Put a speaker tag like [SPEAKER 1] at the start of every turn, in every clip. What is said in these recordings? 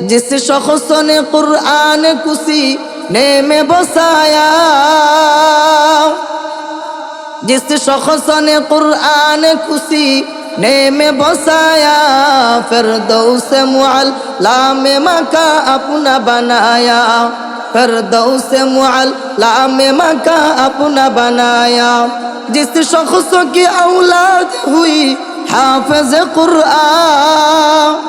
[SPEAKER 1] جس شخص نے قرآن کسی نے میں بسایا، جس شخص نے قرآن کسی نے میں بسایا پھر دو سے معل لام مکہ اپنا بنایا پھر دو سے معل لام مکہ اپنا بنایا۔ جس شخص کی اولاد ہوئی، حافظ قرآن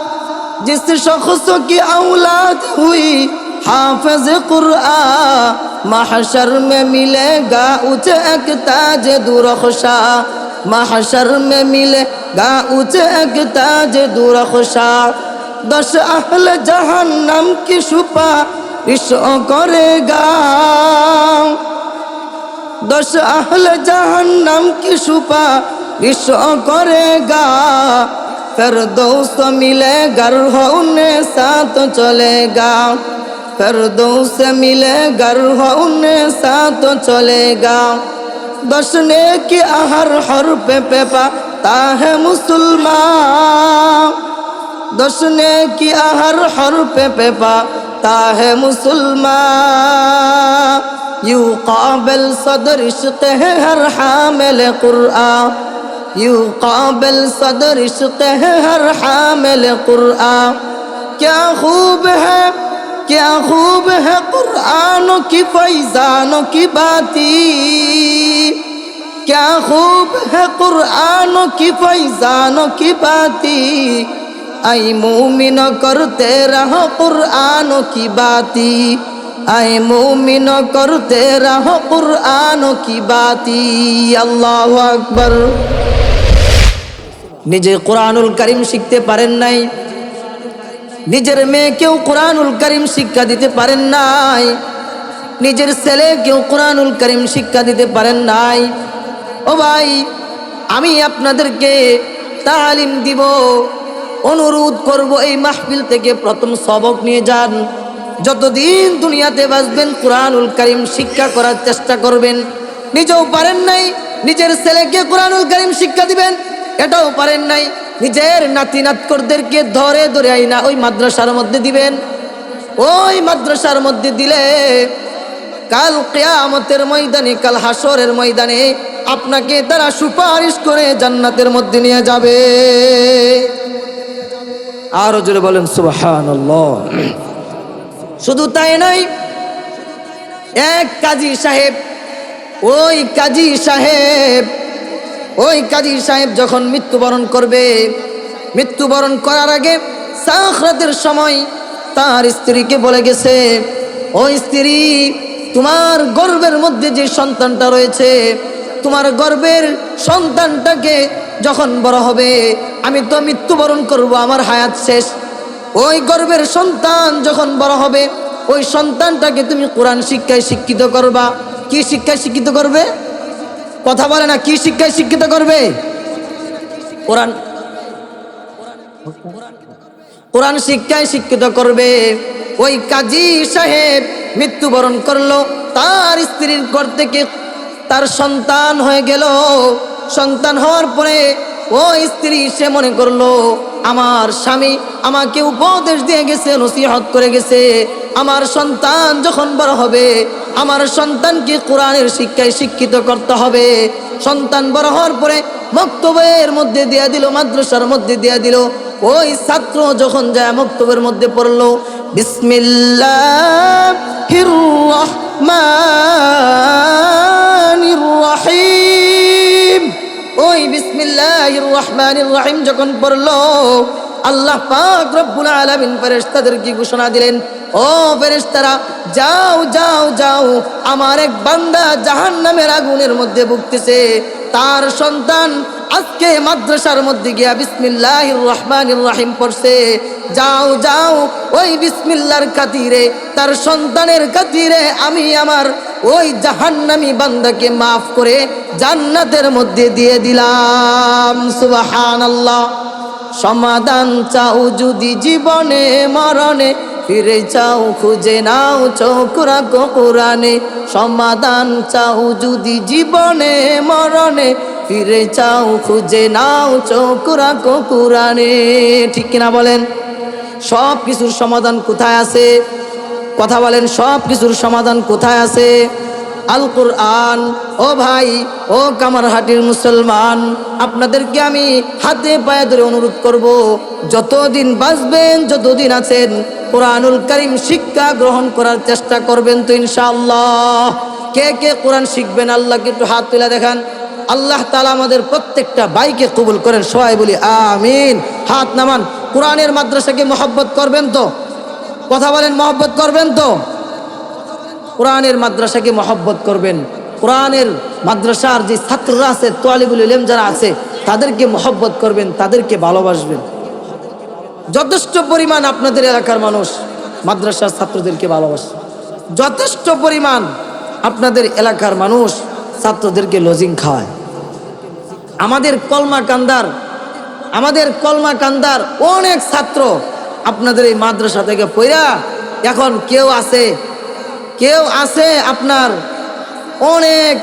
[SPEAKER 1] जिस शख्स की औलाद हुई हाफिज कुरान महशर में मिलेगा उच एक ताज दुरखशा महशर में मिलेगा उच एक ताज दुरखशा दस अहल जहन्नम की सुपा इशो करेगा दस अहल जहन्नम की सुपा इशो करेगा फिर दोस्त मिलेगा उन्हें साथ चलेगा। फिर दोस्त मिलेगा उन्हें साथ चलेगा। दसने की हर हर पे पे पाता है मुसलमान। दसने की हर हर पे पे पाता है मुसलमान। यू काबिल सदर इश्क है, हर हामिल कुरआन। يقابل صدر عشق ہے ہر حامل قرآن کیا خوب ہے کیا خوب ہے قرآنوں کی فیضانوں کی باتی کیا خوب ہے قرآنوں کی فیضانوں کی باتی اے مومن کرتے رہو قرآنوں کی باتی আই মুমিন করতে রাহ কুরআন কি বাতি, আল্লাহু আকবর। নিজে কুরআনুল করিম শিখতে পারেন নাই, নিজের মেয়ে কেউ কুরআনুল করিম শিক্ষা দিতে পারেন নাই, নিজের ছেলে কেউ কুরআনুল করিম শিক্ষা দিতে পারেন নাই। ও ভাই, আমি আপনাদেরকে তালিম দিব, অনুরোধ করব এই মাহফিল থেকে প্রথম সবক নিয়ে যান। যতদিন দুনিয়াতে বাঁচবেন, কোরআনুল করিম শিক্ষা করার চেষ্টা করবেন। নিজেও পারেন নাই, নিজের ছেলেকে কোরআনুল করিম শিক্ষা দিবেন। এটাও পারেন নাই, নিজের নাতি নাতকরদেরকে ধরে ধরে আইনা ওই মাদ্রাসার মধ্যে দিবেন। ওই মাদ্রাসার মধ্যে দিলে কাল কেয়ামতের ময়দানে, কাল হাসরের ময়দানে আপনাকে তারা সুপারিশ করে জান্নাতের মধ্যে নিয়ে যাবে। আরও জোরে বলেন সুবাহান শুধু তাই নাই এক কাজী সাহেব, ওই কাজী সাহেব, ওই কাজী সাহেব যখন মৃত্যুবরণ করবে, মৃত্যুবরণ করার আগে সাখরাতের সময় তার স্ত্রীকে বলে গেছে ওই স্ত্রী, তোমার গর্বের মধ্যে যে সন্তানটা রয়েছে, তোমার গর্বের সন্তানটাকে যখন বড় হবে, আমি তো মৃত্যুবরণ করব, আমার হায়াত শেষ। ওই গর্বের সন্তান যখন বড় হবে, ওই সন্তানটাকে তুমি কোরআন শিক্ষায় শিক্ষিত করবা। কি শিক্ষায় শিক্ষিত করবে? কথা বলে না, কি শিক্ষায় শিক্ষিত করবে? কোরআন কোরআন শিক্ষায় শিক্ষিত করবে। ওই কাজী সাহেব মৃত্যুবরণ করল, তার স্ত্রীর ঘর থেকে তার সন্তান হয়ে গেল। সন্তান হওয়ার পরে ওই স্ত্রী সে মনে করল আমার স্বামী আমাকে উপদেশ দিয়ে গেছে, নসিহত করে গেছে। আমার সন্তান যখন বড় হবে, আমার সন্তানকে কোরআনের শিক্ষায় শিক্ষিত করতে হবে। সন্তান বড় হওয়ার পরে মক্তবের মধ্যে দিয়া দিল, মাদ্রাসার মধ্যে দিয়া দিল। ওই ছাত্র যখন যায় মক্তবের মধ্যে পড়ল, বিসমিল্লাহির ওই বিসমিল্লাহির রহমানির রহিম যখন পড়ল আল্লাহ পাক রব্বুল আলামিন ফেরেশতাদের কি ঘোষণা দিলেন ও ফেরেশতারা, যাও যাও যাও, আমার এক বান্দা জাহান্নামের আগুনের মধ্যে ভুগতেছে। তার সন্তান আজকে মাদ্রাসার মধ্যে গিয়া বিসমিল্লাহির রহমানির রাহিম পড়ছে। যাও যাও, ওই বিসমিল্লার খাতিরে, তার সন্তানের খাতিরে আমি আমার ওই জাহান্নামী বান্দাকে মাফ করে জান্নাতের মধ্যে দিয়ে দিলাম। সুবহানাল্লাহ। সমাধান চাও যদি জীবনে, মরণে ফিরে চাও খুঁজে নাও চৌকুরা কোরআনে। সমাধান চাও যদি জীবনে, মরণে। ফিরে চাও খুঁজে নাও চৌকুরা কোরআনে। ঠিক কিনা বলেন? সব কিছুর সমাধান কোথায় আছে? কথা বলেন সব কিছুর সমাধান কোথায় আছে? আল কোরআন ও ভাই, ও কামারহাটির মুসলমান, আপনাদেরকে আমি হাতে পায়ে ধরে অনুরোধ করব, যতদিন বাঁচবেন, যতদিন আছেন, কোরআনুল করিম শিক্ষা গ্রহণ করার চেষ্টা করবেন তো ইনশাআল্লাহ। কে কে কোরআন শিখবেন, আল্লাহকে একটু হাত তুলে দেখান। আল্লাহ তালা আমাদের প্রত্যেকটা বাইকে কবুল করেন, সবাই বলি আমিন। হাত নামান, কোরআনের মাদ্রাসাকে মহব্বত করবেন তো? কথা বলেন, মহব্বত করবেন তো? কোরআনের মাদ্রাসাকে মহব্বত করবেন। কোরআনের মাদ্রাসার যে ছাত্ররা আছে, তোয়ালিবুল ইলেম যারা আছে, তাদেরকে মহব্বত করবেন, তাদেরকে ভালোবাসবেন। যথেষ্ট পরিমাণ আপনাদের এলাকার মানুষ মাদ্রাসার ছাত্রদেরকে ভালোবাসে। যথেষ্ট পরিমাণ আপনাদের এলাকার মানুষ ছাত্রদেরকে লজিং খাওয়ায় আমাদের কলমা কান্দার, আমাদের কলমা কান্দার অনেক ছাত্র আপনাদের এই মাদ্রাসা থেকে পইরা এখন কেউ আছে কেউ আছে আপনার অনেক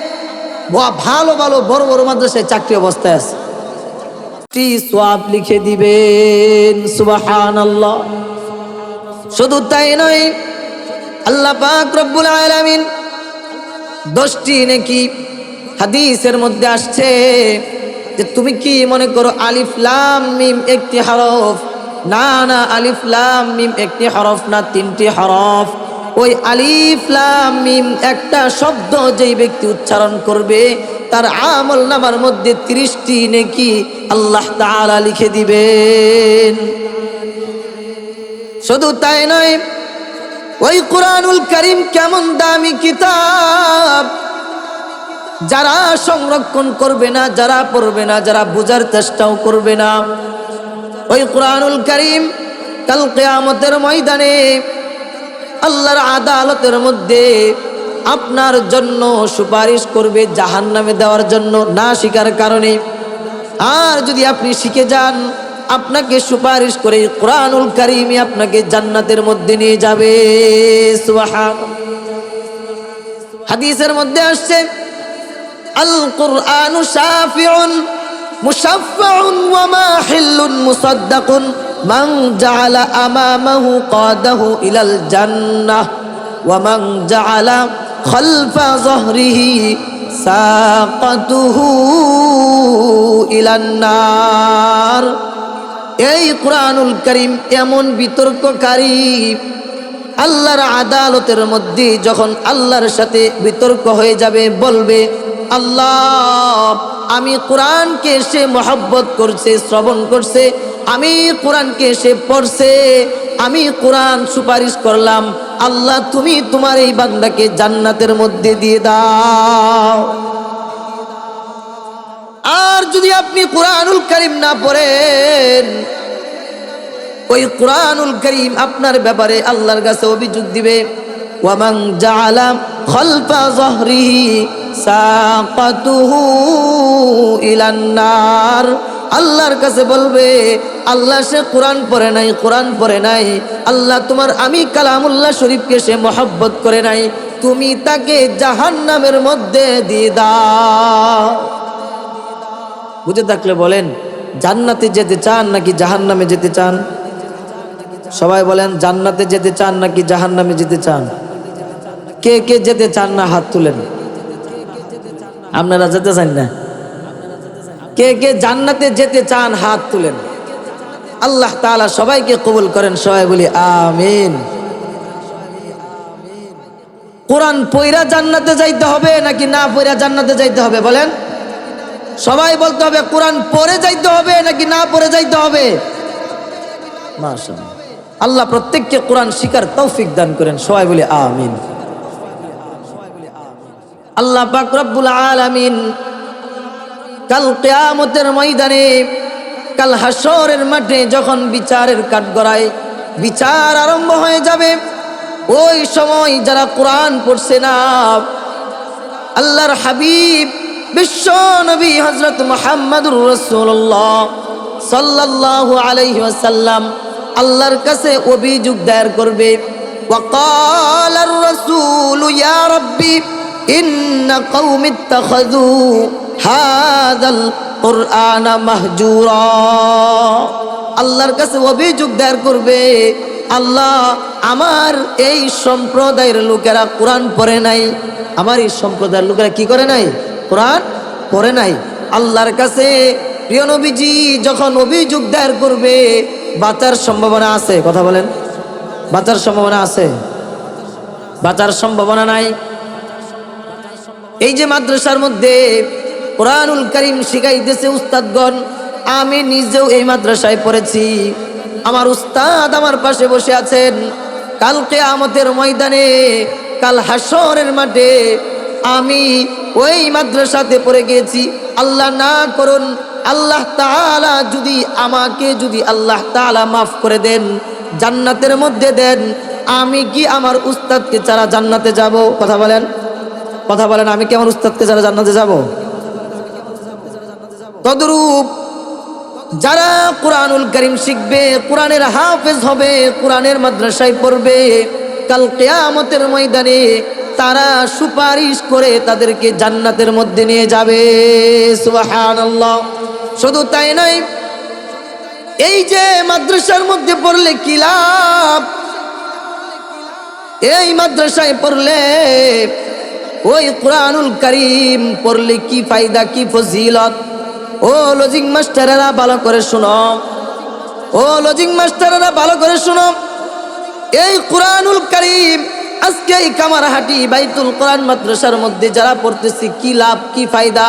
[SPEAKER 1] ভালো ভালো, বড় বড় মাদ্রাসায় চাকরি অবস্থায় আছে। সোয়াব লিখে দিবেন সুবাহান আল্লাহ শুধু তাই নয়, আল্লাহ পাক রব্বুল আলামিন দশটি নাকি হাদিসের মধ্যে আসছে যে তুমি কি মনে করো আলিফ, লাম, মিম একটি হরফ? না না, আলিফ, লাম, মিম একটি হরফ না তিনটি হরফ? ওই আলিফ লাম একটা শব্দ যেই ব্যক্তি উচ্চারণ করবে, তার আমল নামার মধ্যে ত্রিশটি নাকি আল্লাহ তাআলা লিখে দিবেন। শুধু তাই নয়, ওই কোরআনুল করিম কেমন দামি কিতাব? যারা সংরক্ষণ করবে না, যারা পড়বে না, যারা বোঝার চেষ্টাও করবে না। ওই কোরআনুল করিম কাল কেয়ামতের ময়দানে আল্লাহর আদালতের মধ্যে আপনার জন্য সুপারিশ করবে জাহান নামে দেওয়ার জন্য না শিকার কারণে। আর যদি আপনি শিখে যান, আপনাকে সুপারিশ করে কোরআনুল কারিমি আপনাকে জান্নাতের মধ্যে নিয়ে যাবে। হাদিসের মধ্যে আসছে আল কুরআনু ওয়া মাহিল্লুন মুসাদ্দাকুন। মান جعل أمامه قاده إلى الجنة ومن جعل خلف ظهره ساقته إلى النار এই কোরআনুল করিম এমন বিতর্ককারী আল্লাহর আদালতের মধ্যে যখন আল্লাহর সাথে বিতর্ক হয়ে যাবে, বলবে, আল্লাহ, আমি কোরআনকে সে মহব্বত করছে, শ্রবণ করছে, আমি কোরআনকে সে পড়ছে, আমি কোরআন সুপারিশ করলাম, আল্লাহ, তুমি তোমার এই বান্দাকে জান্নাতের মধ্যে দিয়ে দাও। আর যদি আপনি কোরআনুল করিম না পড়েন ওই কোরআনুল করিম আপনার ব্যাপারে আল্লাহর কাছে অভিযোগ দিবে। ওয়ামাং জাআলা খলফা যহরিহি সাকাতুহু ইলান নার। আল্লাহর কাছে বলবে, আল্লাহ সে কোরআন পড়ে নাই, কোরআন পড়ে নাই। আল্লাহ তোমার আমি কালামুল্লাহ শরীফকে সে মহব্বত করে নাই। তুমি তাকে জাহান্নামের মধ্যে দিয়ে দাও। বুঝে থাকলে বলেন, জান্নাতে যেতে চান নাকি জাহান্নামে যেতে চান? সবাই বলেন, জান্নাতে যেতে চান নাকি জাহান্নামে যেতে চান? কে কে যেতে চান না হাত তুলেন? আপনারা যেতে চান না? কে কে জান্নাতে যেতে চান হাত তুলেন? আল্লাহ তাআলা সবাইকে কবুল করেন, সবাই বলি আমিন। কোরআন পইরা জান্নাতে যাইতে হবে নাকি না পইরা জান্নাতে যাইতে হবে বলেন? সবাই বলতে হবে, কোরআন পরে যাইতে হবে নাকি না পরে যাইতে হবে? মাশাআল্লাহ। আল্লাহ প্রত্যেককে কোরআন শিকার তৌফিক দান করেন। সবাই বলে আমিন। আল্লাহ পাক রব্বুল আলামিন কাল কিয়ামতের ময়দানে, কাল হাসরের মাঠে যখন বিচারের কাঠগড়ায় বিচার আরম্ভ হয়ে যাবে, ওই সময় যারা কোরআন পড়ছে না, আল্লাহর হাবিব বিশ্ব নবী হজরত মোহাম্মদুর রসুল্লাহ সাল্লাল্লাহু আলাইহি ওয়াসাল্লাম আল্লাহর কাছে অভিযোগ দায়ের করবে وقال الرسول يا ربي إن قوم اتخذوا هذا القرآن مهجورا আল্লাহর কাছে অভিযোগ দায়ের করবে আল্লাহ আমার এই সম্প্রদায়ের লোকেরা কোরআন পড়ে নাই আমার এই সম্প্রদায়ের লোকেরা কি করে নাই কোরআন পড়ে নাই আল্লাহর কাছে প্রিয় নবীজি, যখন অভিযোগ দায়ের করবে, বাঁচার সম্ভাবনা আছে, কথা বলেন। বাঁচার সম্ভাবনা আছে? বাঁচার সম্ভাবনা নাই? এই যে মাদ্রাসার মধ্যে কোরআনুল করিম শিখাইতেছে উস্তাদগণ, আমি নিজেও এই মাদ্রাসায় পড়েছি। আমার উস্তাদ আমার পাশে বসে আছেন। কালকে আমতের ময়দানে, কাল হাসরের মাঠে আমি ওই মাদ্রাসাতে পড়ে গিয়েছি। আল্লাহ না করুন আল্লাহ তাআলা যদি আমাকে যদি আল্লাহ তাআলা মাফ করে দেন, জান্নাতের মধ্যে দেন, আমি কি আমার উস্তাদকে ছাড়া জান্নাতে যাব? কথা বলেন। কথা বলেন, আমি কি আমার উস্তাদকে যারা জান্নাতে যাব? তদরূপ যারা কোরআনুল করিম শিখবে, কোরআনের হাফেজ হবে, কোরআনের মাদ্রাসায় পড়বে, কাল কেয়ামতের ময়দানে তারা সুপারিশ করে তাদেরকে জান্নাতের মধ্যে নিয়ে যাবে। সুবহানাল্লাহ। শুধু তাই নয়, এই যে মাদ্রাসার মধ্যে পড়লে কি লাভ? এই মাদ্রাসায় পড়লে ওই কোরআনুল করিম পড়লে কি ফায়দা, কি ফজিলত? ও লজিং মাস্টারেরা ভালো করে শুনো। ও লজিং মাস্টারেরা ভালো করে শুনো। এই কোরআনুল করিম আজকে এই কামারহাটি বাইতুল কোরআন মাদ্রাসার মধ্যে যারা পড়তেছি, কি লাভ, কি ফায়দা?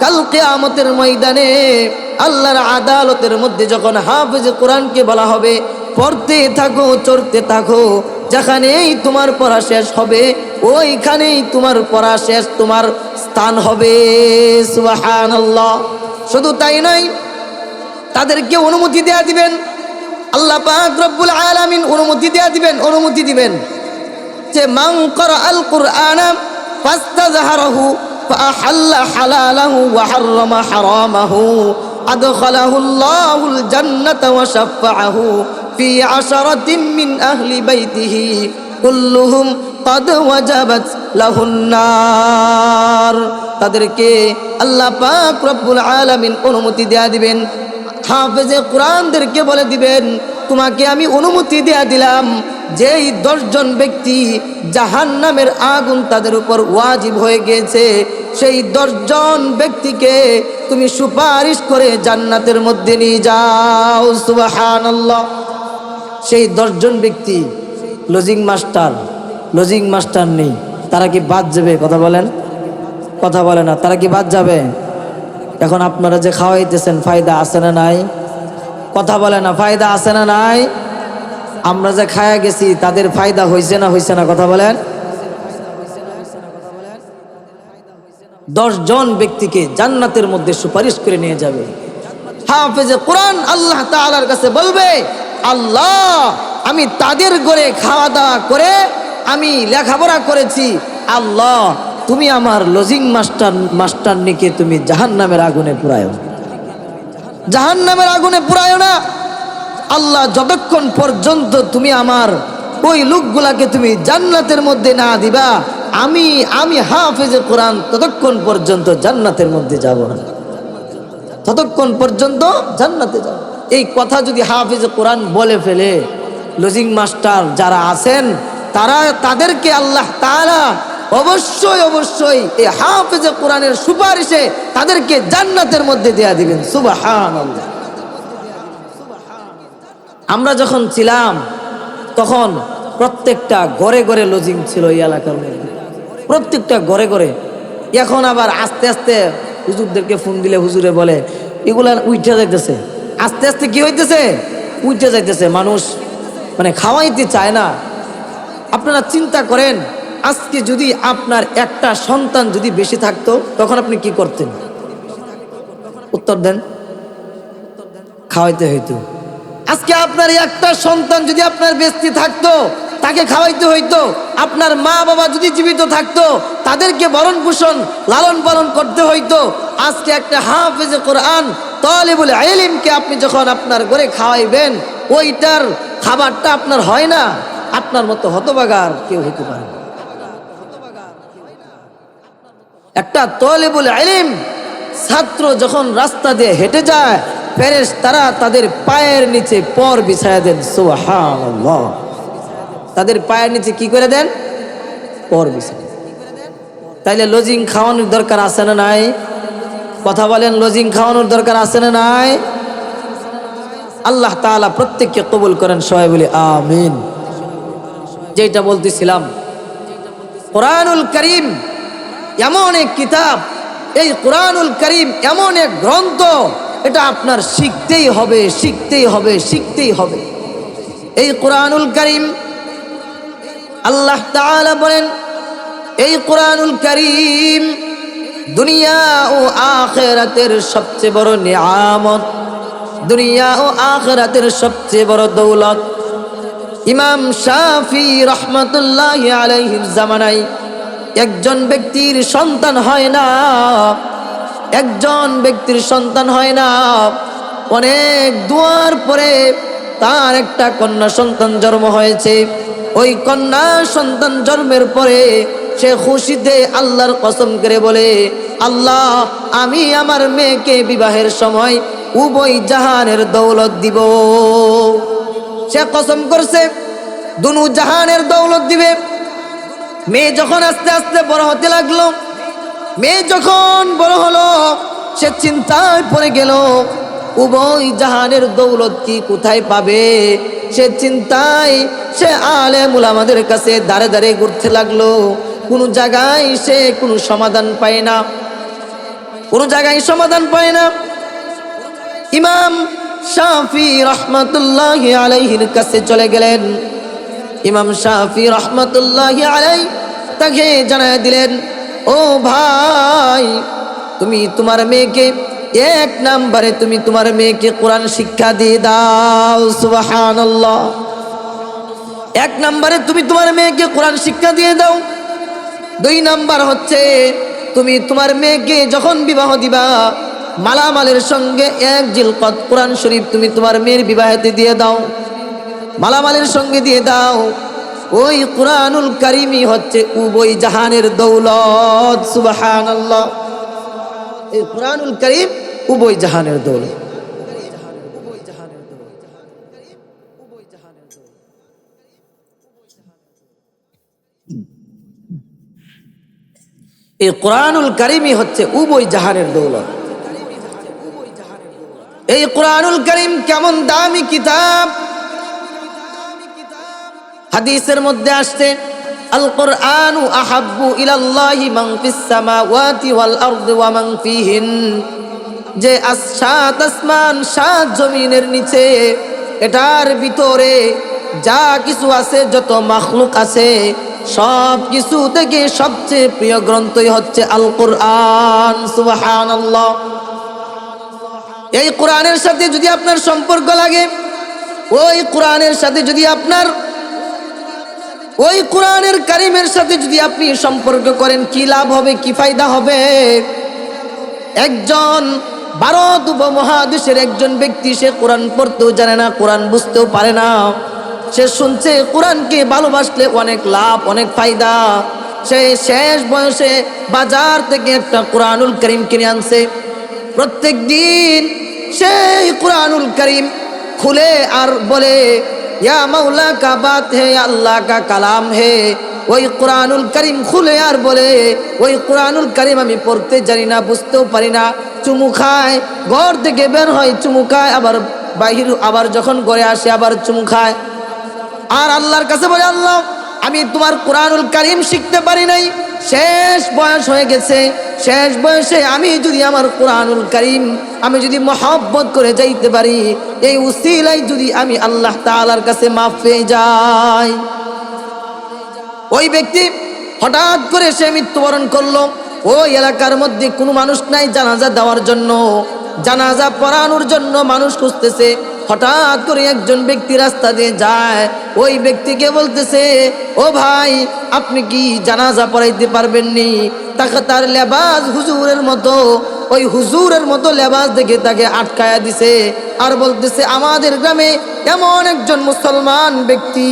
[SPEAKER 1] আখিরি আয়াতিন তাকরাউহা কাল কিয়ামতের ময়দানে আল্লাহর আদালতের মধ্যে যখন হাফেজ কোরআনকে বলা হবে, পড়তে থাকো, চড়তে থাকো, যেখানেই তোমার পড়া শেষ হবে, ওইখানেই তোমার পড়া শেষ, তোমার স্থান হবে। শুধু তাই নয়, তাদেরকে অনুমতি দেয়া দিবেন। আল্লাহ রব্বুল আলামিন অনুমতি দেয়া দিবেন, অনুমতি দিবেন যে, মান করা আল কুরআন ফাস্তাজহারাহু فأحل حلاله وحرم حرامه أدخله الله الجنة وشفعه في عشرة من أهل بيته كلهم قد وجبت له النار তাদেরকে আল্লাহ পাক রব্বুল আলামিন অনুমতি দেয়া দিবেন হাফেজে কোরআনদেরকে বলে দিবেন, তোমাকে আমি অনুমতি দেয়া দিলাম, যেই দশজন ব্যক্তি জাহান নামের আগুন তাদের উপর ওয়াজিব হয়ে গেছে সেই দশজন ব্যক্তিকে তুমি সুপারিশ করে জান্নাতের মধ্যে নিয়ে যাও। সুবাহান সেই দশজন ব্যক্তি, লজিং মাস্টার লজিং মাস্টার নেই, তারা কি বাদ যাবে? কথা বলেন। কথা বলে না, তারা কি বাদ যাবে? এখন আপনারা যে খাওয়াইতেছেন, ফায়দা আছে না নাই? কথা বলে না, ফায়দা আছে না নাই? আমরা যে খায়া গেছি, তাদের ফায়দা হয়েছে না হয়েছে না কথা বলেন? জন ব্যক্তিকে জান্নাতের মধ্যে সুপারিশ করে নিয়ে যাবে। হাফেজে কোরআন আল্লাহ তালার কাছে বলবে, আল্লাহ, আমি তাদের ঘরে খাওয়া দাওয়া করে, আমি লেখাপড়া করেছি। আল্লাহ তুমি আমার লজিং মাস্টার মাস্টার নিকে তুমি জাহান নামের আগুনে পুরায়। জাহান নামের আগুনে পুরায় না। আল্লাহ যতক্ষণ পর্যন্ত তুমি আমার ওই লোকগুলাকে তুমি জান্নাতের মধ্যে না দিবা, আমি আমি হাফেজে কোরআন ততক্ষণ পর্যন্ত জান্নাতের মধ্যে যাব না। ততক্ষণ পর্যন্ত জান্নাতে যাব। এই কথা যদি হাফেজে কোরআন বলে ফেলে লজিং মাস্টার যারা আছেন, তারা, তাদেরকে আল্লাহ তাআলা অবশ্যই অবশ্যই এই হাফেজে কোরআনের সুপারিশে তাদেরকে জান্নাতের মধ্যে দেয়া দিবেন। সুবহানাল্লাহ। আমরা যখন ছিলাম, তখন প্রত্যেকটা ঘরে ঘরে লজিং ছিল এই এলাকার মধ্যে। প্রত্যেকটা ঘরে ঘরে। এখন আবার আস্তে আস্তে হুজুরদেরকে ফোন দিলে হুজুরে বলে, এগুলা উইঠা যাইতেছে। আস্তে আস্তে কি হইতেছে? উইঠা যাইতেছে। মানুষ মানে খাওয়াইতে চায় না। আপনারা চিন্তা করেন আজকে যদি আপনার একটা সন্তান যদি বেশি থাকতো, তখন আপনি কি করতেন? উত্তর দেন। খাওয়াইতে হইতো। আজকে আপনার একটা সন্তান যদি আপনার বেস্তি থাকতো, তাকে খাওয়াইতে হইতো, আপনার মা বাবা যদি জীবিত থাকতো, তাদেরকে বরণ পোষণ লালন পালন করতে হইতো, আজকে একটা হাফেজে কোরআন, তলেবুল আলিমকে আপনি যখন আপনার ঘরে খাওয়াইবেন, ওইটার খাবারটা আপনার হয় না, আপনার মতো হতবাগার কেউ হইতে পারে না একটা তলেবুল আলিম ছাত্র যখন রাস্তা দিয়ে হেঁটে যায় ফেরেস তারা তাদের পায়ের নিচে পর বিছায়া দেন তাদের পায়ের নিচে কি করে দেন? পর বিছায় তাইলে লজিং খাওয়ানোর দরকার আছে না নাই? কথা বলেন লজিং খাওয়ানোর দরকার আছে না নাই? আল্লাহ তাআলা প্রত্যেককে কবুল করেন, সবাই বলি আমিন। যেটা বলতেছিলাম, কোরআনুল করিম এমন এক কিতাব, এই কোরআনুল করিম এমন এক গ্রন্থ, এটা আপনার শিখতেই হবে শিখতেই হবে শিখতেই হবে। এই কোরআনুল করিম, আল্লাহ তাআলা বলেন, এই কোরআনুল করিম দুনিয়া ও আখেরাতের সবচেয়ে বড় নিয়ামত, দুনিয়া ও আখেরাতের সবচেয়ে বড় দৌলত। ইমাম শাফি রহমতুল্লাহ আলাইহির জামানায় একজন ব্যক্তির সন্তান হয় না। একজন ব্যক্তির সন্তান হয় না। অনেক দুয়ার পরে তার একটা কন্যা সন্তান জন্ম হয়েছে। ওই কন্যা সন্তান জন্মের পরে সে খুশিতে আল্লাহর কসম করে বলে, আল্লাহ, আমি আমার মেয়েকে বিবাহের সময় উভয় জাহানের দৌলত দিব। সে কসম করছে, দুনু জাহানের দৌলত দিবে। মেয়ে যখন আস্তে আস্তে বড় হতে লাগল, মেয়ে যখন বড় হলো, সে চিন্তায় পড়ে গেল, উভয় জাহানের দৌলত কি কোথায় পাবে? সে চিন্তায় সে আলেমুল আমাদের কাছে দাঁড়ে দাঁড়ে ঘুরতে লাগল। কোনো জায়গায় সে কোনো সমাধান পায় না। কোনো জায়গায় সমাধান পায় না। ইমাম শাফি রহমতুল্লাহ আলাইহির কাছে চলে গেলেন। ইমাম শাফি রহমতুল্লাহ আলাই তাকে জানায় দিলেন, ও ভাই, তুমি তোমার মেয়েকে এক নাম্বারে তুমি তোমার মেয়েকে কোরআন শিক্ষা দিয়ে দাও, সুবহানাল্লাহ। এক নাম্বারে তুমি তোমার মেয়েকে কোরআন শিক্ষা দিয়ে দাও। দুই নাম্বার হচ্ছে, তুমি তোমার মেয়েকে যখন বিবাহ দিবা, মালামালের সঙ্গে এক জিলকত কোরআন শরীফ তুমি তোমার মেয়ের বিবাহেতে দিয়ে দাও। মালামালের সঙ্গে দিয়ে দাও। ওই কোরআনুল কারিমি হচ্ছে উবই জাহানের দৌলত সুবাহান এই কোরআনুল করিম উবই জাহানের দৌলত। এই কোরআনুল কারিমই হচ্ছে উবই জাহানের দৌলত। এই কোরআনুল করিম কেমন দামি কিতাব হাদিসের মধ্যে আসছে আল কোরআনু আহাব্বু ইলাল্লাহি মান ফিস সামাওয়াতি ওয়াল আরদি ওয়া মান ফিহিন। যে আসমান, সাত জমিনের নিচে, এটার ভিতরে যা কিছু আছে, যত মাখলুক আছে, সব কিছু থেকে সবচেয়ে প্রিয় গ্রন্থই হচ্ছে আল কোরআন সুবহানাল্লাহ। এই কোরআনের সাথে যদি আপনার সম্পর্ক লাগে, ওই কোরআনের সাথে যদি আপনার ওই কোরআনের কারিমের সাথে যদি আপনি সম্পর্ক করেন, কি লাভ হবে, কি ফায়দা হবে? একজন ভারত উপমহাদেশের একজন ব্যক্তি, সে কোরআন পড়তেও জানে না, কোরআন বুঝতেও পারে না। সে শুনছে, কোরআনকে ভালোবাসলে অনেক লাভ, অনেক ফায়দা। সে শেষ বয়সে বাজার থেকে একটা কোরআনুল করিম কিনে আনছে। প্রত্যেক দিন সেই কোরআনুল করিম খুলে আর বলে ইয়া মাওলা কা বাত হে আল্লাহ কা কালাম হে। ওই কোরআনুল করিম খুলে আর বলে, ওই কোরআনুল করিম আমি পড়তে জানি না, বুঝতেও পারি না। চুমু খায়, ঘর থেকে বের হয়, চুমু খায়, আবার বাহির, আবার যখন ঘরে আসে, আবার চুমু খায়। আর আল্লাহর কাছে বলে, আল্লাহ আমি তোমার কোরআনুল কারিম শিখতে পারি নাই। শেষ বয়স হয়ে গেছে। শেষ বয়সে আমি যদি আমার কোরআনুল করিম, আমি যদি মহব্বত করে যাইতে পারি, এই উসিলাই যদি আমি আল্লাহ তাআলার কাছে মাফ পেয়ে যাই। ওই ব্যক্তি হঠাৎ করে সে মৃত্যুবরণ করল। ওই এলাকার মধ্যে কোনো মানুষ নাই জানাজা দেওয়ার জন্য। জানাজা পড়ানোর জন্য মানুষ খুঁজতেছে। হঠাৎ করে একজন ব্যক্তি রাস্তা দিয়ে যায়। ওই ব্যক্তিকে বলতেছে, ও ভাই, আপনি কি জানাজা পড়াইতে পারবেননি তাকে তার লেবাস হুজুরের মতো, ওই হুজুরের মতো লেবাস দেখে তাকে আটকায়া দিছে আর বলতেছে, আমাদের গ্রামে এমন একজন মুসলমান ব্যক্তি,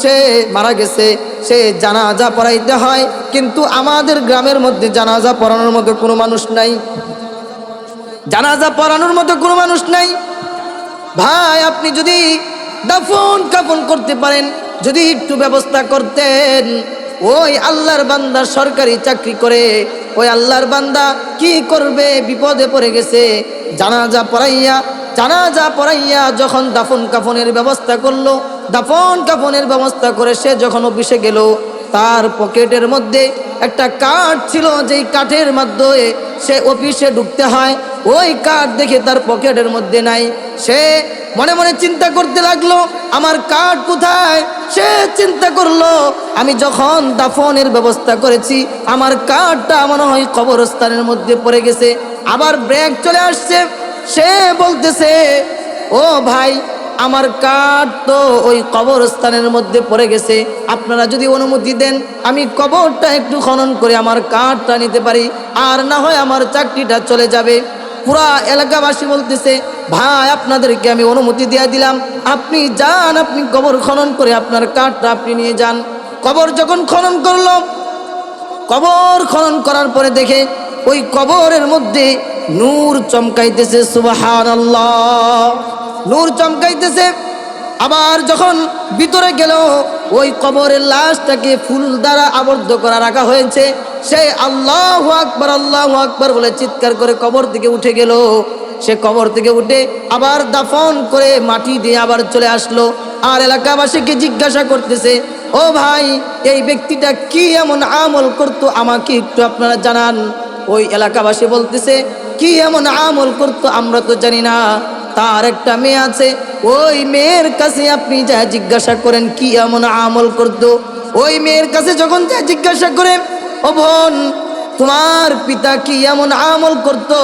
[SPEAKER 1] সে মারা গেছে, সে জানাজা পড়াইতে হয়, কিন্তু আমাদের গ্রামের মধ্যে জানাজা পড়ানোর মতো কোনো মানুষ নাই। জানাজা পড়ানোর মতো কোনো মানুষ নাই। ভাই, আপনি যদি দাফন কাফন করতে পারেন, যদি একটু ব্যবস্থা করতেন। ওই আল্লাহর বান্দা সরকারি চাকরি করে, ওই আল্লাহর বান্দা কি করবে? বিপদে পড়ে গেছে। জানাজা পড়াইয়া জানাজা পড়াইয়া যখন দাফন কাফনের ব্যবস্থা করল, দাফন কাফনের ব্যবস্থা করে সে যখন অফিসে গেল, তার পকেটের মধ্যে একটা কাঠ ছিল, যেই কাঠের মাধ্যমে সে অফিসে ঢুকতে হয়। ওই কার্ড দেখে তার পকেটের মধ্যে নাই। সে মনে মনে চিন্তা করতে লাগল, আমার কার্ড কোথায়? সে চিন্তা করল, আমি যখন দাফনের ব্যবস্থা করেছি, আমার কার্ডটা মনে হয় কবরস্থানের মধ্যে পড়ে গেছে। আবার ব্রেক চলে আসছে। সে বলতেছে, ও ভাই, আমার কাঠ তো ওই কবরস্থানের মধ্যে পড়ে গেছে। আপনারা যদি অনুমতি দেন, আমি কবরটা একটু খনন করে আমার কাঠটা নিতে পারি। আর না হয় আমার চাকরিটা চলে যাবে। পুরা এলাকাবাসী বলতেছে, ভাই, আপনাদেরকে আমি অনুমতি দিয়ে দিলাম। আপনি যান, আপনি কবর খনন করে আপনার কাঠটা আপনি নিয়ে যান। কবর যখন খনন করল, কবর খনন করার পরে দেখে ওই কবরের মধ্যে নূর চমকাইতেছে সুবাহান নূর চমকাইতেছে, আবার যখন ভিতরে গেল ওই কবরের লাশটাকে ফুল দ্বারা আবদ্ধ করা রাখা হয়েছে। সে আল্লাহ আকবর আল্লাহ আকবর বলে চিৎকার করে কবর থেকে উঠে গেল। সে কবর থেকে উঠে আবার দাফন করে মাটি দিয়ে আবার চলে আসলো। আর এলাকাবাসীকে জিজ্ঞাসা করতেছে, ও ভাই, এই ব্যক্তিটা কি এমন আমল করতো আমাকে একটু আপনারা জানান? ওই এলাকাবাসী বলতেছে, কি এমন আমল করতো আমরা তো জানি না। তার একটা মেয়ে আছে। ওই মেয়ের কাছে আপনি যা জিজ্ঞাসা করেন, কি এমন আমল করতো? ওই মেয়ের কাছে যখন যা জিজ্ঞাসা করেন, ও বোন, তোমার পিতা কি এমন আমল করতো?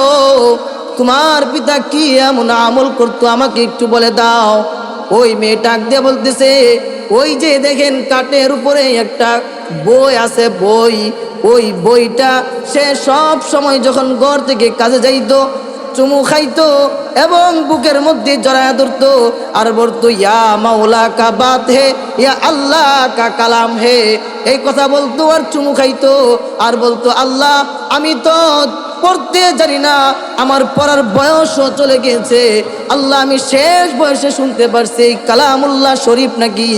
[SPEAKER 1] তোমার পিতা কি এমন আমল করতো? আমাকে একটু বলে দাও। ওই মেয়ে ডাক দিয়ে বলতেছে, ওই যে দেখেন কাঠের উপরে একটা বই আছে, বই। ওই বইটা সে সব সময় যখন ঘর থেকে কাজে যাইতো চুমু খাইতো এবং বুকের মধ্যে জড়ায় ধরতো। আর বলতো, ইয়া মাওলা কা বাত হে, ইয়া আল্লাহ কা কালাম হে। এই কথা বলতো আর চুমু খাইতো। আর বলতো, আল্লাহ, আমি তো পড়তে জানি না, আমার পড়ার বয়সও চলে গেছে আল্লাহ, আমি শেষ বয়সে শুনতে পারছি, কালামুল্লাহ শরীফ নাকি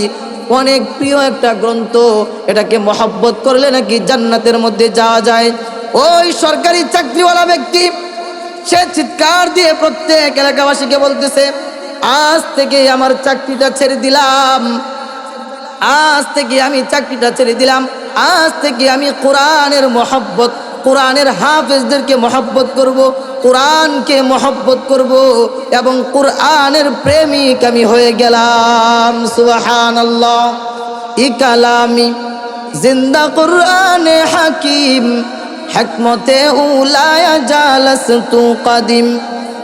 [SPEAKER 1] অনেক প্রিয় একটা গ্রন্থ। এটাকে মহব্বত করলে নাকি জান্নাতের মধ্যে যাওয়া যায়। ওই সরকারি চাকরিওয়ালা ব্যক্তি সে চিৎকার দিয়ে প্রত্যেক এলাকাবাসীকে বলতেছে, আজ থেকে আমার চাকরিটা ছেড়ে দিলাম। আজ থেকে আমি চাকরিটা ছেড়ে দিলাম। আজ থেকে আমি কোরআনের মহব্বত, কোরআনের হাফেজদেরকে মহব্বত করব, কোরআনকে মহব্বত করব এবং কোরআনের প্রেমিক আমি হয়ে গেলাম। সুবাহান আল্লাহ ইকালামি, জিন্দা কোরআনে হাকিম। حكمة أولى جالست قديم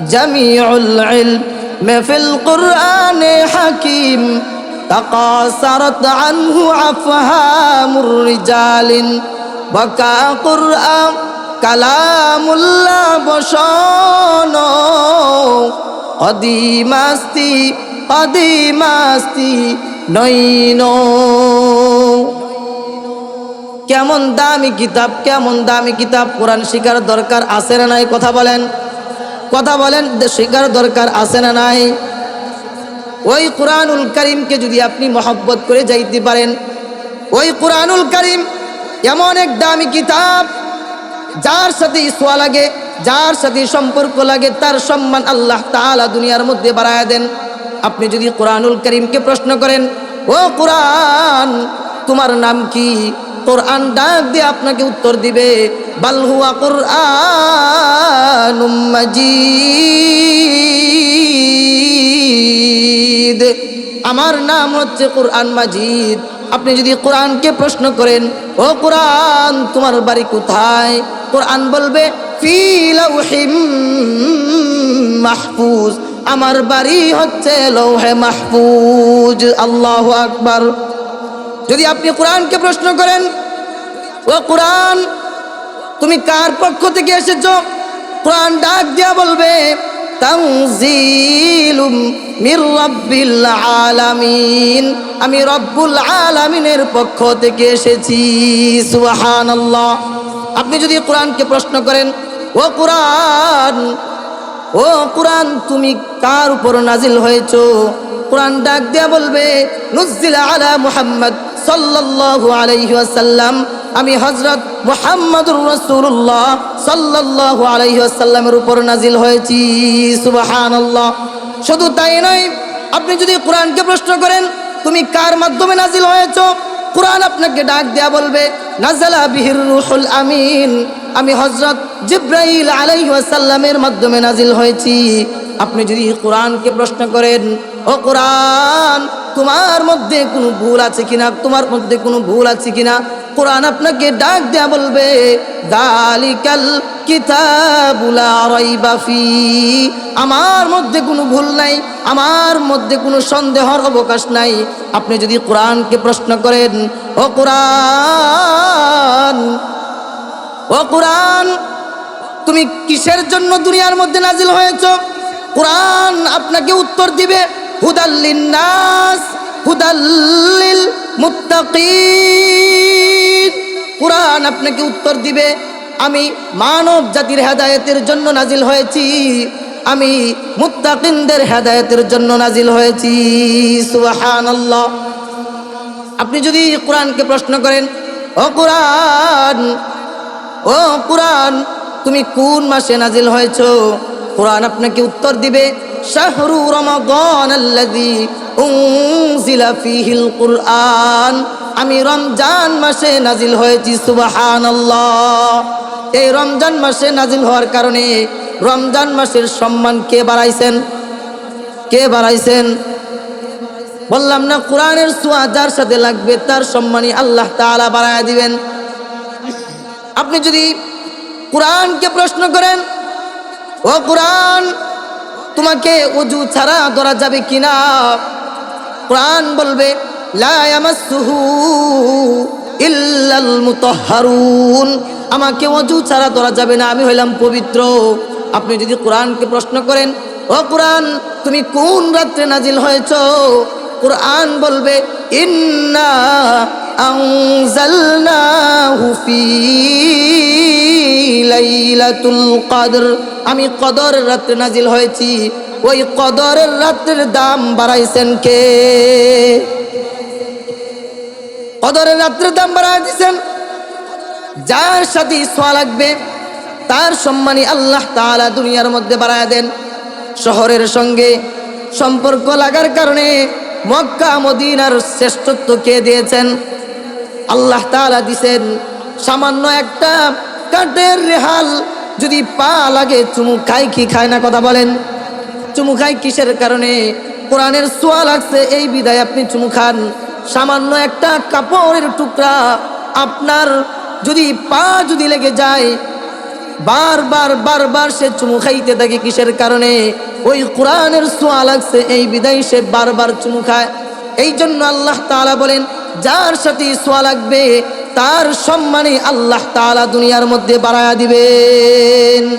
[SPEAKER 1] جميع العلم في القرآن حكيم تقاصرت عنه أفهام الرجال بكى قرآن كلام الله بشان قديم استي قديم استي نينو কেমন দামি কিতাব, কেমন দামি কিতাব, কোরআন শিকার দরকার আছে না নাই? কথা বলেন। কথা বলেন শিকার দরকার আছে না নাই? ওই কোরআনুল করিমকে যদি আপনি মহব্বত করে যাইতে পারেন, ওই কোরআনুল করিম এমন এক দামি কিতাব, যার সাথে ইসোয়া লাগে, যার সাথে সম্পর্ক লাগে, তার সম্মান আল্লাহ তাআলা দুনিয়ার মধ্যে বাড়ায় দেন। আপনি যদি কোরআনুল করিমকে প্রশ্ন করেন, ও কোরআন তোমার নাম কি? কোরআন ডাক দিয়ে আপনাকে উত্তর দিবে বালহুয়া কোরআন মাজিদ। আমার নাম হচ্ছে কোরআন মাজিদ। আপনি যদি কোরআনকে প্রশ্ন করেন, ও কোরআন, তোমার বাড়ি কোথায়? কোরআন বলবে মাহফুজ। আমার বাড়ি হচ্ছে লৌহে মাহফুজ। আল্লাহ আকবার। যদি আপনি কোরআনকে প্রশ্ন করেন, ও কোরআন, তুমি কার পক্ষ থেকে এসেছ? কোরআন ডাক দিয়া বলবে আলামিন। আমি রব্বুল আলামিনের পক্ষ থেকে এসেছি, সুবহানাল্লাহ। আপনি যদি কোরআনকে প্রশ্ন করেন, ও কোরআন ও কোরআন, তুমি কার উপর নাজিল হয়েছ? কোরআন ডাক দেয়া বলবে নুজিলা আলা মুহাম্মদ সাল্লাল্লাহু আলাইহি ওয়াসাল্লাম। আমি হযরত মুহাম্মদুর রাসূলুল্লাহ সাল্লাল্লাহু আলাইহি ওয়াসাল্লামের উপর নাজিল হয়েছি। সুবহানাল্লাহ। শুধু তাই নয়, আপনি যদি কোরআনকে প্রশ্ন করেন, তুমি কার মাধ্যমে নাজিল হয়েছো? কোরআন আপনাকে ডাক দেয়া বলবে, নাজালা বিহির রুহুল আমিন। আমি হজরত জিব্রাইল আলাইসাল্লামের মাধ্যমে নাজিল হয়েছি। আপনি যদি কোরআনকে প্রশ্ন করেন, ও কোরআন, তোমার মধ্যে কোনো ভুল আছে কিনা? তোমার মধ্যে কোনো ভুল আছে কিনা? কোরআন আপনাকে ডাক দেয়া বলবে, দালিকাল আমার মধ্যে কোনো ভুল নাই, আমার মধ্যে কোনো সন্দেহর অবকাশ নাই। আপনি যদি কোরআনকে প্রশ্ন করেন, ও কোরআন ও কোরআন, তুমি কিসের জন্য দুনিয়ার মধ্যে নাজিল হয়েছ? কোরআন আপনাকে উত্তর দিবে হুদাল্লিন নাস হুদাল্লিল মুত্তাকিন। কোরআন আপনাকে উত্তর দিবে, আমি মানব জাতির হেদায়েতের জন্য নাজিল হয়েছি, আমি মুত্তাকিনদের হেদায়েতের জন্য নাজিল হয়েছি, সুবহানাল্লাহ। আপনি যদি কোরআনকে প্রশ্ন করেন, ও কোরআন ও কোরআন, তুমি কোন মাসে নাজিল হয়েছ? কোরআন আপনাকে উত্তর দিবে, শাহরু ফীহিল কুরআন। আমি রমজান মাসে নাজিল হয়েছি, সুবহানাল্লাহ। এই রমজান মাসে নাজিল হওয়ার কারণে রমজান মাসের সম্মান কে বাড়াইছেন? কে বাড়াইছেন? বললাম না, কোরআনের সোয়া যার সাথে লাগবে, তার সম্মানই আল্লাহ তালা বাড়ায় দিবেন। আপনি যদি কোরআনকে প্রশ্ন করেন, ও কোরআন, তোমাকে অজু ছাড়া ধরা যাবে কিনা? কোরআন বলবে আমাকে অজু ছাড়া ধরা যাবে না, আমি হইলাম পবিত্র। আপনি যদি কোরআনকে প্রশ্ন করেন, ও কোরআন, তুমি কোন রাত্রে নাজিল হয়েছো? কোরআন বলবে, ইন্না কদর। আমি কদরের রাত্রে নাজিল হয়েছি। ওই কদরের রাত্রের দাম বাড়াইছেন কে? কদরের রাত্রের দাম বাড়াই দিছেন? যার সাথে সোয়া লাগবে, তার সম্মানই আল্লাহ তালা দুনিয়ার মধ্যে বাড়ায় দেন। শহরের সঙ্গে সম্পর্ক লাগার কারণে মক্কা, মদিনার শ্রেষ্ঠত্ব কে দিয়েছেন? আল্লাহ তাআলা দিছেন, সামান্য একটা কাঠের রেহাল যদি পা লাগে, চুমু খায় কি খায় না কথা বলেন। চুমু খায় কিসের কারণে? কোরআনের সোয়া লাগছে এই বিদায় আপনি চুমু খান। সামান্য একটা কাপড়ের টুকরা আপনার যদি পা যদি লেগে যায় বারবার বারবার সে চুমু খাইতে থাকে কিসের কারণে? ওই কোরআনের সোয়া লাগছে, এই বিদায় সে বারবার চুমু খায়। এই জন্য আল্লাহ তালা বলেন, যার সাথে সোয়া লাগবে, তার সম্মানে আল্লাহ তালা দুনিয়ার মধ্যে বাড়ায়া দিবেন।